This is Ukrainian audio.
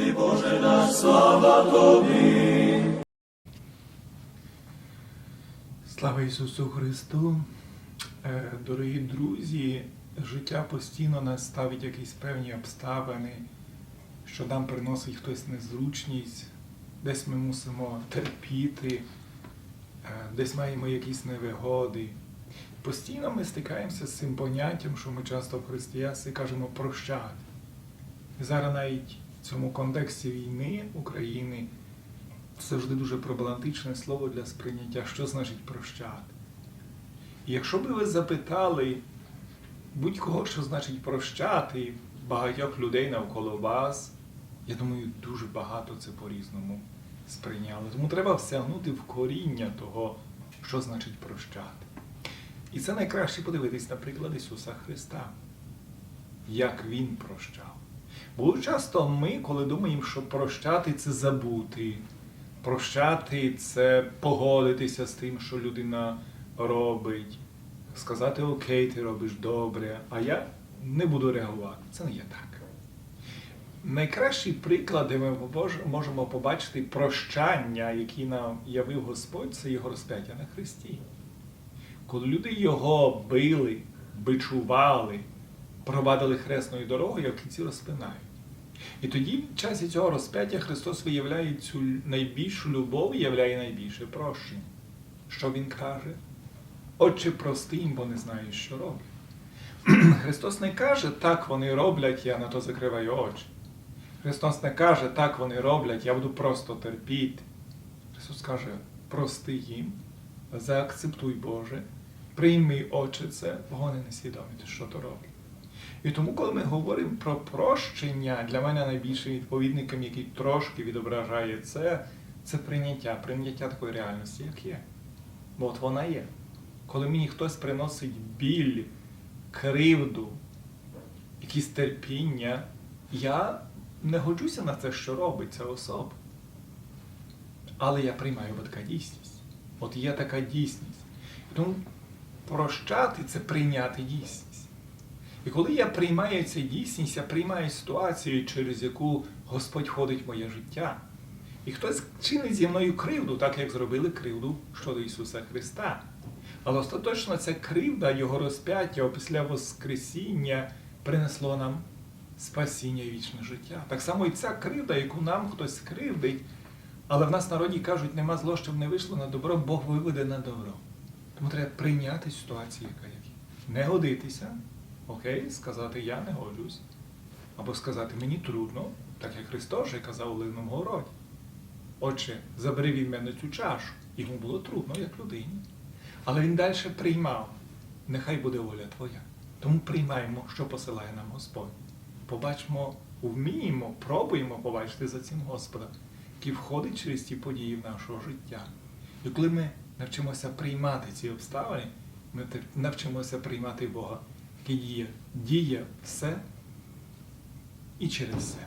Тобі, Боже наш, слава Тобі. Слава Ісусу Христу! Е, Дорогі друзі, життя постійно нас ставить якісь певні обставини, що нам приносить хтось незручність, десь ми мусимо терпіти, е, десь маємо якісь невигоди. Постійно ми стикаємося з цим поняттям, що ми часто в християнстві кажемо прощати. Зараз навіть в цьому контексті війни України завжди дуже проблематичне слово для сприйняття, що значить прощати. І якщо би ви запитали будь-кого, що значить прощати, багатьох людей навколо вас, я думаю, дуже багато це по-різному сприйняли. Тому треба всягнути в коріння того, що значить прощати. І це найкраще подивитись на приклад Ісуса Христа, як Він прощав. Бо часто ми, коли думаємо, що прощати це забути, прощати це погодитися з тим, що людина робить, сказати Окей, ти робиш добре, а я не буду реагувати. Це не є так. Найкращий приклад, де ми можемо побачити прощання, яке нам явив Господь, це його розп'яття на Христі. Коли люди його били, бичували, провадили хресною дорогою, а в кінці розпинають. І тоді, в часі цього розп'яття, Христос виявляє цю найбільшу любов і являє найбільше прощення. Що Він каже? Отче, прости їм, бо не знають, що роблять. Христос не каже, так вони роблять, я на то закриваю очі. Христос не каже, так вони роблять, я буду просто терпіти. Христос каже, прости їм, заакцептуй Боже, прийми очі це, бо вони не свідомі, що то роблять. І тому, коли ми говоримо про прощення, для мене найбільшим відповідником, який трошки відображає це, це прийняття, прийняття такої реальності, як є. Бо от вона є. Коли мені хтось приносить біль, кривду, якісь терпіння, я не годжуся на це, що робить ця особа. Але я приймаю бо така дійсність. От є така дійсність. Тому прощати це прийняти дійсність. І коли я приймаю цю дійсність, я приймаю ситуацію, через яку Господь ходить моє життя. І хтось чинить зі мною кривду, так як зробили кривду щодо Ісуса Христа. Але остаточно ця кривда, Його розп'яття після Воскресіння принесло нам спасіння і вічне життя. Так само і ця кривда, яку нам хтось кривдить, але в нас народі кажуть, нема зло, щоб не вийшло на добро, Бог виведе на добро. Тому треба прийняти ситуацію, яка є. Не годитися, окей, сказати я не годжусь. Або сказати мені трудно, так як Христос вже казав у Ливному городі. Отче, забери від мене цю чашу. Йому було трудно, як людині. Але він далі приймав. Нехай буде воля Твоя. Тому приймаємо, що посилає нам Господь. Побачимо, вміємо, пробуємо побачити за цим Господа, який входить через ті події в нашого життя. І коли ми навчимося приймати ці обставини, ми навчимося приймати Бога, діє, діє все і через все.